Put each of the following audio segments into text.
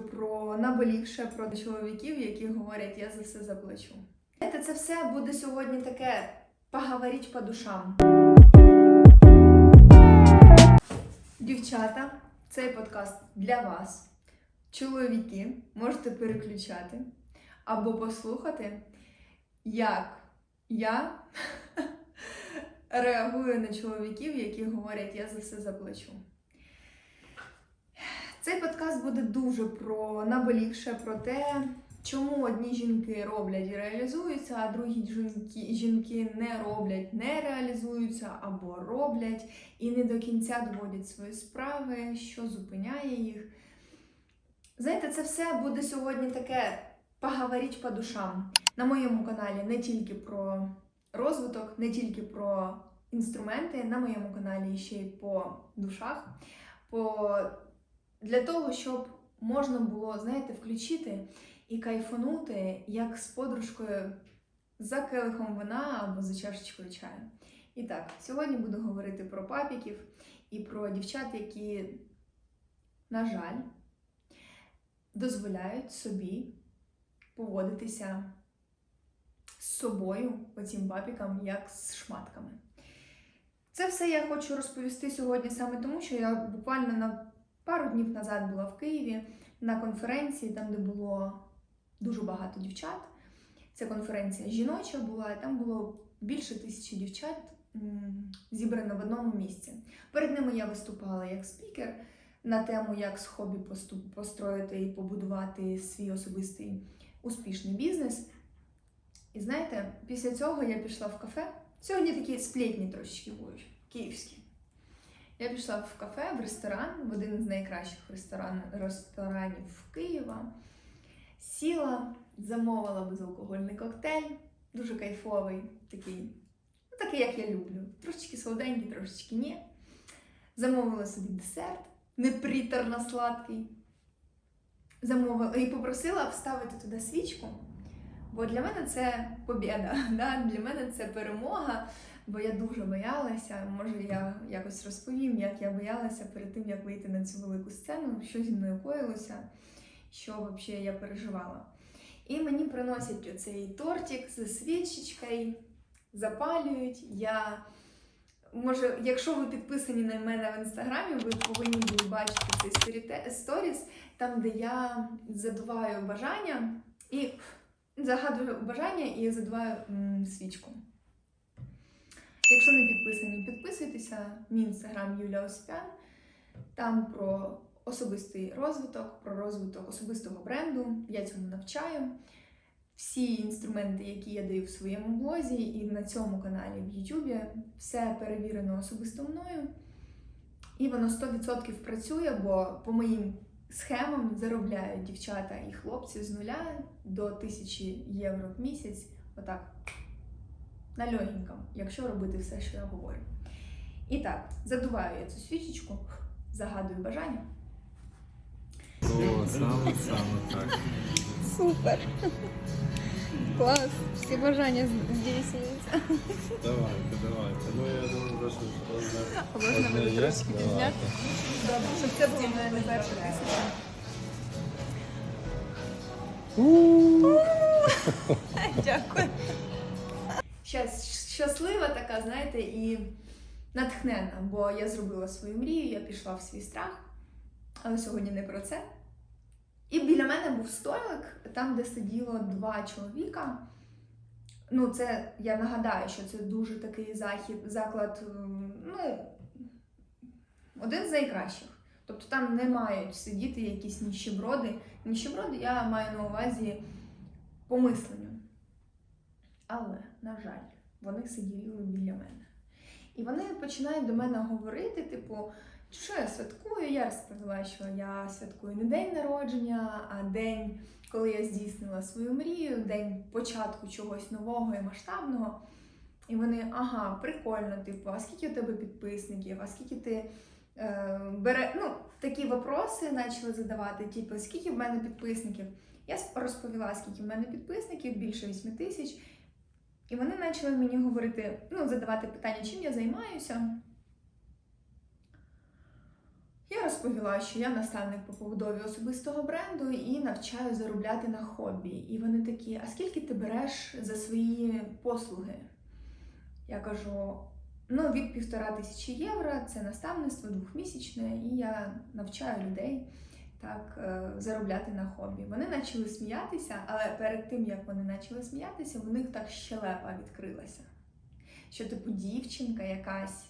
Про наболівше про чоловіків, які говорять, я за все заплачу. Знаєте, це все буде сьогодні таке поговоріть по душам. Дівчата, цей подкаст для вас. Чоловіки, можете переключати або послухати, як я реагую на чоловіків, які говорять, я за все заплачу. Подкаст буде дуже про наболівше, про те, чому одні жінки роблять і реалізуються, а другі жінки, жінки не роблять, не реалізуються або роблять і не до кінця доводять свої справи, що зупиняє їх. Знаєте, це все буде сьогодні таке поговоріть по душам. На моєму каналі не тільки про розвиток, не тільки про інструменти, на моєму каналі ще й по душах. по для того, щоб можна було, знаєте, включити і кайфанути, як з подружкою за келихом вина або за чашечкою чаю. І так, сьогодні буду говорити про папіків і про дівчат, які, на жаль, дозволяють собі поводитися з собою, оцім папікам, як з шматками. Це все я хочу розповісти сьогодні саме тому, що я буквально на Пару днів назад була в Києві на конференції, там, де було дуже багато дівчат. Ця конференція жіноча була, і там було більше тисячі дівчат зібрано в одному місці. Перед ними я виступала як спікер на тему, як з хобі построїти і побудувати свій особистий успішний бізнес. І знаєте, після цього я пішла в кафе. Сьогодні такі сплетні трошечки будуть, київські. Я пішла в кафе, в ресторан, в один з найкращих ресторан, ресторанів Києва. Сіла, замовила безалкогольний коктейль, дуже кайфовий, такий, ну такий, як я люблю. Трошечки солоденький, трошечки ні. Замовила собі десерт, неприторно сладкий. Замовила і попросила вставити туди свічку. Бо для мене це побіда, да? для мене це перемога бо я дуже боялася. Може, я якось розповім, як я боялася перед тим, як вийти на цю велику сцену, що зі мною коїлося, що взагалі я переживала. І мені приносять оцей тортик зі свічечкою, запалюють. Я Може, якщо ви підписані на мене в інстаграмі, ви повинні були бачити цей сторіс, там, де я задуваю бажання і загадую бажання і задуваю свічку. Якщо не підписані, підписуйтеся. Мій інстаграм Юля Оспян. Там про особистий розвиток, про розвиток особистого бренду. Я цьому навчаю. Всі інструменти, які я даю в своєму блозі і на цьому каналі в Ютубі, все перевірено особисто мною. І воно 100% працює, бо по моїм схемам заробляють дівчата і хлопці з нуля до тисячі євро в місяць. Отак на легенькому, якщо робити все, що я говорю. І так, задуваю я цю свічечку, загадую бажання. О, саме саме так. Супер. Клас. Всі бажання здійснюються. Давайте, давайте. Ну я думаю, просто одне. А можна одне буде є? трошки Давайте. Добре, щоб це було в мене не перша тисяча. Дякую. Щас- щаслива така, знаєте, і натхнена, бо я зробила свою мрію, я пішла в свій страх, але сьогодні не про це. І біля мене був столик, там, де сиділо два чоловіка. Ну, це я нагадаю, що це дуже такий захід, заклад, ну, один з найкращих. Тобто там не мають сидіти якісь ніщеброди. Ніщеброди я маю на увазі по мисленню. Але, на жаль, вони сиділи біля мене. І вони починають до мене говорити, типу, що я святкую. Я розповіла, що я святкую не день народження, а день, коли я здійснила свою мрію, день початку чогось нового і масштабного. І вони, ага, прикольно, типу, а скільки у тебе підписників, а скільки ти е, бере. Ну, такі вопроси почали задавати, типу, скільки в мене підписників. Я розповіла, скільки в мене підписників, більше 8 тисяч. І вони почали мені говорити, ну, задавати питання, чим я займаюся. Я розповіла, що я наставник по побудові особистого бренду і навчаю заробляти на хобі. І вони такі: а скільки ти береш за свої послуги? Я кажу: ну, від півтора тисячі євро, це наставництво двохмісячне, і я навчаю людей так е, заробляти на хобі. Вони почали сміятися, але перед тим як вони почали сміятися, в них так щелепа відкрилася. Що, типу, дівчинка якась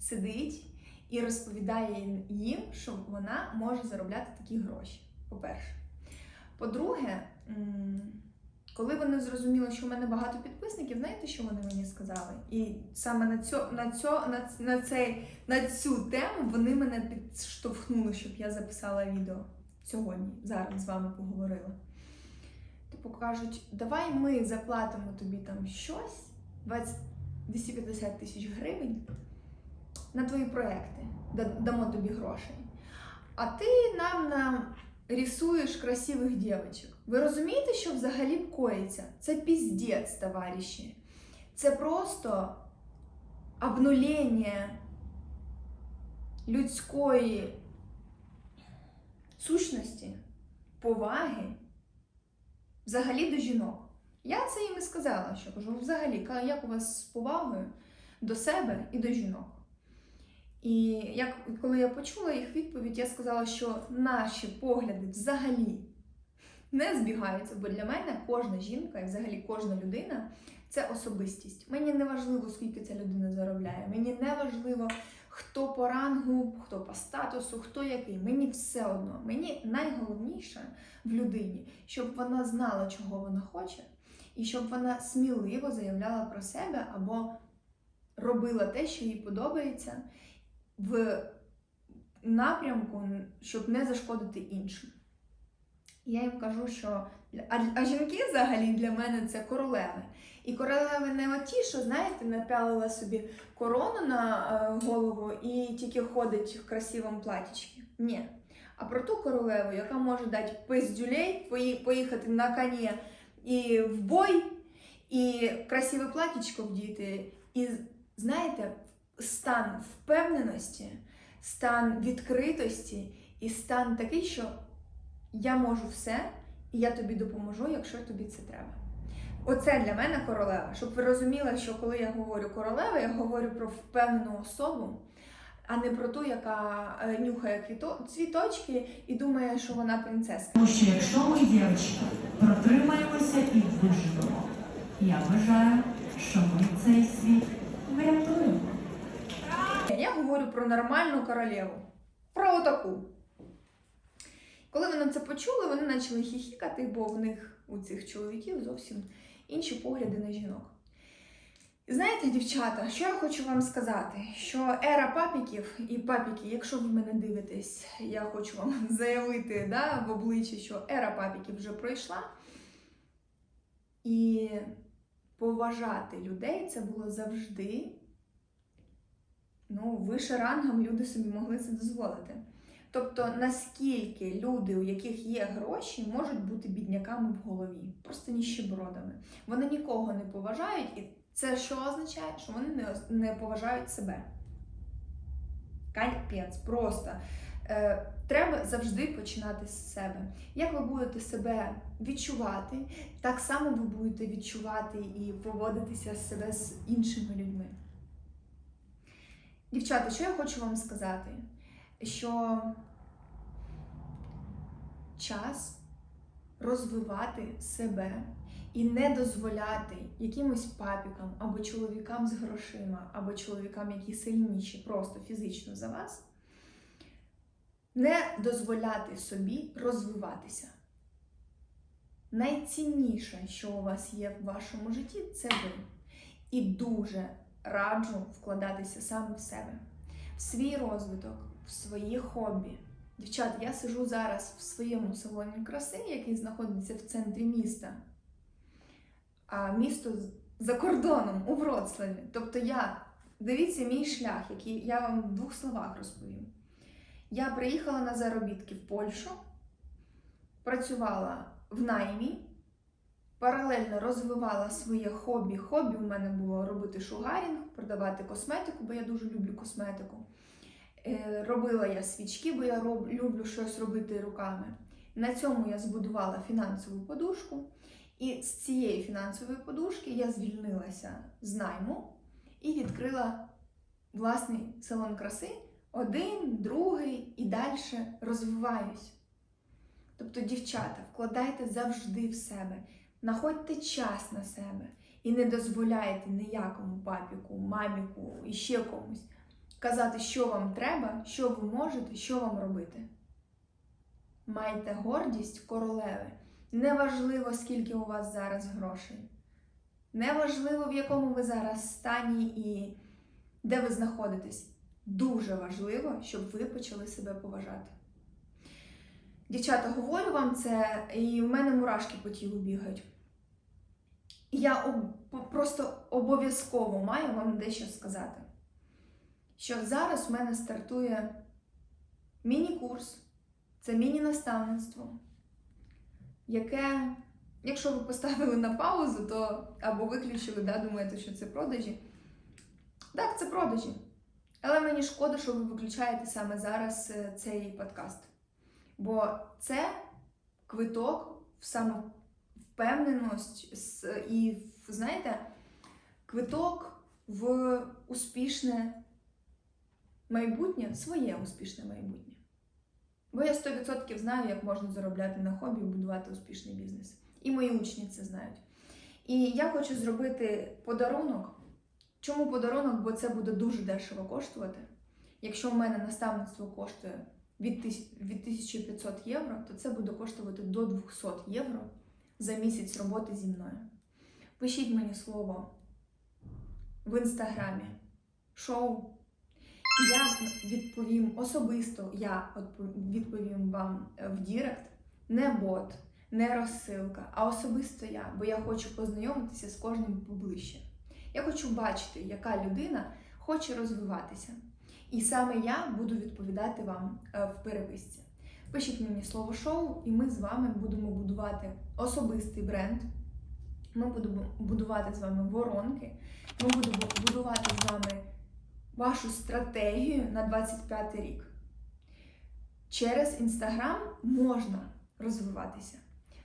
сидить і розповідає їм, що вона може заробляти такі гроші. По-перше. По-друге, коли вони зрозуміли, що в мене багато підписників, знаєте, що вони мені сказали? І саме на цю, на цю, на, на, цей, на цю тему вони мене підштовхнули, щоб я записала відео сьогодні, зараз з вами поговорила. Типу кажуть, давай ми заплатимо тобі там щось, 20 250 тисяч гривень на твої проекти, дамо тобі грошей. А ти нам нам рисуєш красивих дівчаток. Ви розумієте, що взагалі коїться? Це піздець, товариші. Це просто обнулення людської сущності, поваги взагалі до жінок. Я це їм і сказала, що кажу, взагалі, як у вас з повагою до себе і до жінок. І як, коли я почула їх відповідь, я сказала, що наші погляди взагалі не збігаються, бо для мене кожна жінка і взагалі кожна людина це особистість. Мені не важливо, скільки ця людина заробляє. Мені не важливо, хто по рангу, хто по статусу, хто який. Мені все одно. Мені найголовніше в людині, щоб вона знала, чого вона хоче, і щоб вона сміливо заявляла про себе або робила те, що їй подобається, в напрямку, щоб не зашкодити іншим. Я їм кажу, що а, жінки взагалі для мене це королеви. І королеви не оті, що, знаєте, напялила собі корону на е, голову і тільки ходить в красивому платічці. Ні. А про ту королеву, яка може дати пиздюлей, поїхати на коні і в бой, і красиве платічко вдіти. І знаєте, стан впевненості, стан відкритості і стан такий, що я можу все, і я тобі допоможу, якщо тобі це треба. Оце для мене королева. Щоб ви розуміли, що коли я говорю королева, я говорю про впевнену особу, а не про ту, яка е, нюхає цвіточки і думає, що вона принцеска. Тому що якщо ми, дівчата, протримаємося і виживемо, я вважаю, що ми цей світ врятуємо. Я говорю про нормальну королеву. Про отаку. Коли вони це почули, вони почали хіхікати, бо в них у цих чоловіків зовсім інші погляди на жінок. І знаєте, дівчата, що я хочу вам сказати? Що ера папіків і папіки, якщо ви мене дивитесь, я хочу вам заявити да, в обличчя, що ера папіків вже пройшла. І поважати людей це було завжди ну, вище рангом люди собі могли це дозволити. Тобто, наскільки люди, у яких є гроші, можуть бути бідняками в голові, просто ніщебродами. Вони нікого не поважають, і це що означає? Що вони не, не поважають себе. Капець, просто. Е, треба завжди починати з себе. Як ви будете себе відчувати, так само ви будете відчувати і поводитися з себе з іншими людьми. Дівчата, що я хочу вам сказати? Що час розвивати себе і не дозволяти якимось папікам або чоловікам з грошима, або чоловікам, які сильніші просто фізично за вас, не дозволяти собі розвиватися. Найцінніше, що у вас є в вашому житті, це ви. І дуже раджу вкладатися саме в себе, в свій розвиток, в свої хобі. Дівчат, я сижу зараз в своєму салоні краси, який знаходиться в центрі міста, а місто за кордоном у Вроцлаві. Тобто я, дивіться мій шлях, який я вам в двох словах розповім. Я приїхала на заробітки в Польщу, працювала в наймі, паралельно розвивала своє хобі. Хобі у мене було робити шугарінг, продавати косметику, бо я дуже люблю косметику. Е, Робила я свічки, бо я роб, люблю щось робити руками. На цьому я збудувала фінансову подушку. І з цієї фінансової подушки я звільнилася з найму і відкрила власний салон краси. Один, другий і далі розвиваюсь. Тобто, дівчата, вкладайте завжди в себе, знаходьте час на себе і не дозволяйте ніякому папіку, маміку і ще комусь казати, що вам треба, що ви можете, що вам робити. Майте гордість королеви. Неважливо, скільки у вас зараз грошей. Неважливо, в якому ви зараз стані і де ви знаходитесь. Дуже важливо, щоб ви почали себе поважати. Дівчата, говорю вам це, і в мене мурашки по тілу бігають. Я об- просто обов'язково маю вам дещо сказати. Що зараз в мене стартує міні-курс, це міні-наставництво, яке, якщо ви поставили на паузу, то або виключили, да, думаєте, що це продажі. Так, це продажі. Але мені шкода, що ви виключаєте саме зараз е, цей подкаст. Бо це квиток в самовпевненість і, знаєте, квиток в успішне майбутнє, своє успішне майбутнє. Бо я 100% знаю, як можна заробляти на хобі і будувати успішний бізнес. І мої учні це знають. І я хочу зробити подарунок. Чому подарунок? Бо це буде дуже дешево коштувати. Якщо в мене наставництво коштує від 1500 євро, то це буде коштувати до 200 євро за місяць роботи зі мною. Пишіть мені слово в інстаграмі, шоу. Я відповім особисто, я відповім вам е, в Дірект, не бот, не розсилка, а особисто я, бо я хочу познайомитися з кожним поближче. Я хочу бачити, яка людина хоче розвиватися. І саме я буду відповідати вам е, в переписці. Пишіть мені слово шоу, і ми з вами будемо будувати особистий бренд. Ми будемо будувати з вами воронки. Ми будемо будувати з вами вашу стратегію на 25 рік. Через Інстаграм можна розвиватися.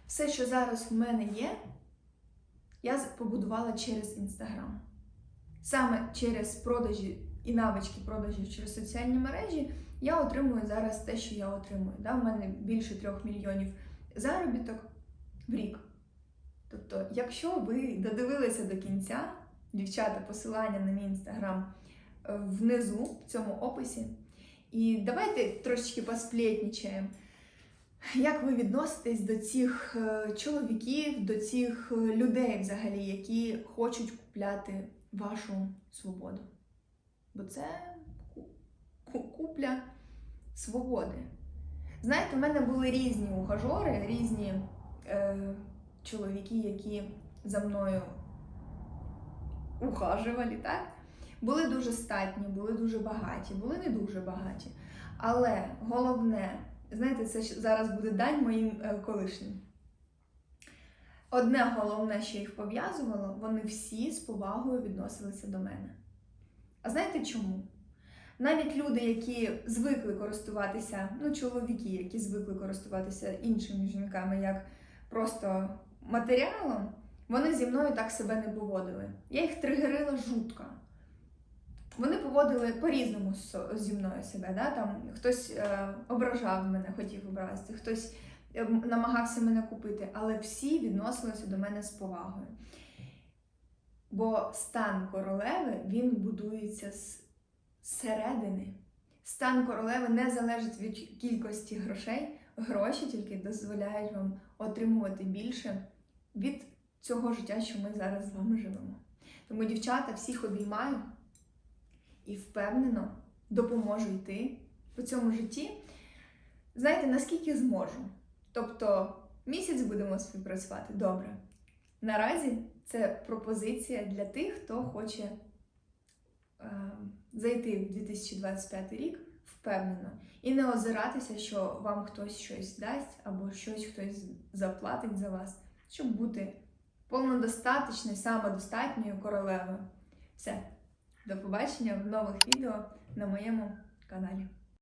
Все, що зараз в мене є, я побудувала через Інстаграм. Саме через продажі і навички продажів через соціальні мережі я отримую зараз те, що я отримую. Да? У мене більше трьох мільйонів заробіток в рік. Тобто, якщо ви додивилися до кінця, дівчата, посилання на мій інстаграм е, внизу в цьому описі. І давайте трошечки посплетнічаємо. Як ви відноситесь до цих е, чоловіків, до цих е, людей, взагалі, які хочуть купляти вашу свободу? Бо це ку- ку- купля свободи. Знаєте, у мене були різні ухажори, різні е, чоловіки, які за мною ухажували, так? Були дуже статні, були дуже багаті, були не дуже багаті. Але головне, знаєте, це зараз буде дань моїм е, колишнім. Одне головне, що їх пов'язувало, вони всі з повагою відносилися до мене. А знаєте чому? Навіть люди, які звикли користуватися, ну, чоловіки, які звикли користуватися іншими жінками як просто матеріалом, вони зі мною так себе не поводили. Я їх тригерила жутко. Вони поводили по-різному зі мною себе. Да? Там хтось е, ображав мене, хотів образити, хтось е, намагався мене купити, але всі відносилися до мене з повагою. Бо стан королеви він будується з середини. Стан королеви не залежить від кількості грошей. Гроші тільки дозволяють вам отримувати більше від цього життя, що ми зараз з вами живемо. Тому, дівчата, всіх обіймаю і впевнено допоможу йти по цьому житті. Знаєте, наскільки зможу. Тобто місяць будемо співпрацювати добре. Наразі це пропозиція для тих, хто хоче е, зайти в 2025 рік впевнено і не озиратися, що вам хтось щось дасть або щось хтось заплатить за вас, щоб бути повнодостаточною, самодостатньою королевою. Все. До побачення в нових відео на моєму каналі.